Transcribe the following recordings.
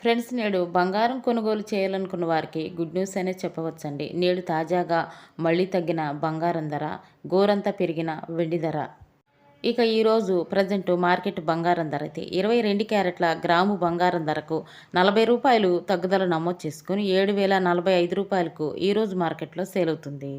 Friends నేడు బంగారం కొనుగోలు చేయాలనుకున్న వారికి గుడ్ న్యూస్ అనే చెప్పవచ్చండి. నేడు తాజాగా మళ్ళీ తగ్గిన బంగారం ధర గోరంతా పెరిగిన వెండి ధర. ఇక ఈరోజు ప్రజెంట్ మార్కెట్ బంగారం ధర అయితే ఇరవై రెండు క్యారెట్ల గ్రాము బంగారం ధరకు నలభై రూపాయలు తగ్గుదల నమోదు చేసుకుని ఏడు వేల నలభై ఐదు రూపాయలకు ఈరోజు మార్కెట్లో సేల్ అవుతుంది.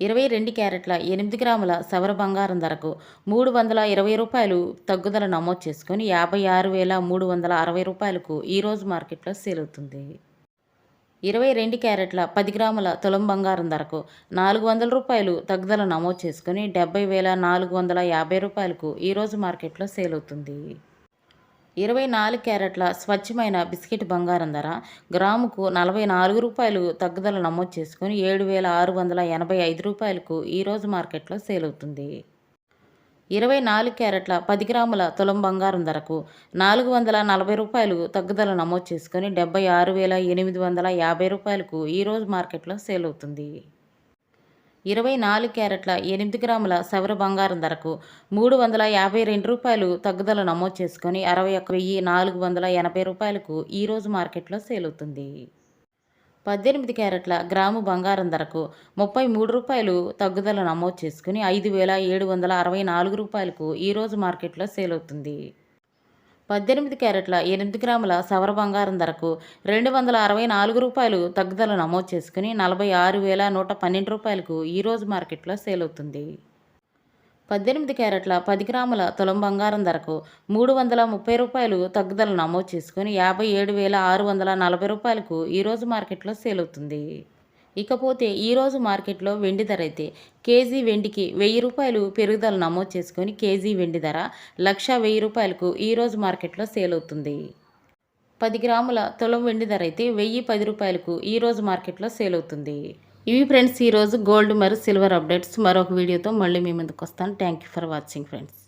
ఇరవై రెండు క్యారెట్ల ఎనిమిది గ్రాముల సవర బంగారం ధరకు మూడు వందల ఇరవై రూపాయలు తగ్గుదల నమోదు చేసుకొని యాభై ఆరు వేల మూడు వందల అరవై రూపాయలకు ఈరోజు మార్కెట్లో సేల్ అవుతుంది. ఇరవై రెండు క్యారెట్ల పది గ్రాముల తులం బంగారం ధరకు నాలుగు వందల రూపాయలు తగ్గుదల నమోదు చేసుకుని డెబ్బై వేల నాలుగు వందల యాభై రూపాయలకు ఈరోజు మార్కెట్లో సేల్ అవుతుంది. ఇరవై నాలుగు క్యారెట్ల స్వచ్ఛమైన బిస్కెట్ బంగారం ధర. గ్రాముకు నలభై నాలుగు రూపాయలు తగ్గుదల నమోదు చేసుకుని ఏడు వేల ఆరు వందల ఎనభై ఐదు రూపాయలకు ఈరోజు మార్కెట్లో సేల్ అవుతుంది. ఇరవై నాలుగు క్యారెట్ల పది గ్రాముల తులం బంగారం ధరకు నాలుగు వందల నలభై రూపాయలు తగ్గుదల నమోదు చేసుకుని డెబ్బై ఆరు వేల ఎనిమిది వందల యాభై రూపాయలకు ఈరోజు మార్కెట్లో సేల్ అవుతుంది. ఇరవై నాలుగు క్యారెట్ల ఎనిమిది గ్రాముల సవర బంగారం ధరకు మూడు వందల యాభై రెండు రూపాయలు తగ్గుదల నమోదు చేసుకొని అరవై ఒక్క వెయ్యి నాలుగు వందల ఎనభై రూపాయలకు ఈరోజు మార్కెట్లో సేల్ అవుతుంది. పద్దెనిమిది క్యారెట్ల గ్రాము బంగారం ధరకు ముప్పై మూడు రూపాయలు తగ్గుదల నమోదు చేసుకుని ఐదు వేల ఏడు వందల అరవై నాలుగు రూపాయలకు ఈరోజు మార్కెట్లో సేల్ అవుతుంది. పద్దెనిమిది క్యారెట్ల ఎనిమిది గ్రాముల సవర బంగారం ధరకు రెండు వందల అరవై నాలుగు రూపాయలు తగ్గుదల నమోదు చేసుకుని నలభై ఆరు వేల నూట పన్నెండు రూపాయలకు ఈరోజు మార్కెట్లో సేల్ అవుతుంది. పద్దెనిమిది క్యారెట్ల పది గ్రాముల తులం బంగారం ధరకు మూడు వందల ముప్పై రూపాయలు తగ్గుదల నమోదు చేసుకుని యాభై ఏడు వేల ఆరు వందల నలభై రూపాయలకు ఈరోజు మార్కెట్లో సేల్ అవుతుంది. ఇకపోతే ఈరోజు మార్కెట్లో వెండి ధర అయితే కేజీ వెండికి వెయ్యి రూపాయలు పెరుగుదల నమోదు చేసుకొని కేజీ వెండి ధర లక్ష వెయ్యి రూపాయలకు ఈరోజు మార్కెట్లో సేల్ అవుతుంది. పది గ్రాముల తులం వెండి ధర అయితే వెయ్యి పది రూపాయలకు ఈరోజు మార్కెట్లో సేల్ అవుతుంది. ఇవి ఫ్రెండ్స్ ఈరోజు గోల్డ్ మరియు సిల్వర్ అప్డేట్స్. మరొక వీడియోతో మళ్ళీ మీ ముందుకు వస్తాను. Thank you for watching friends.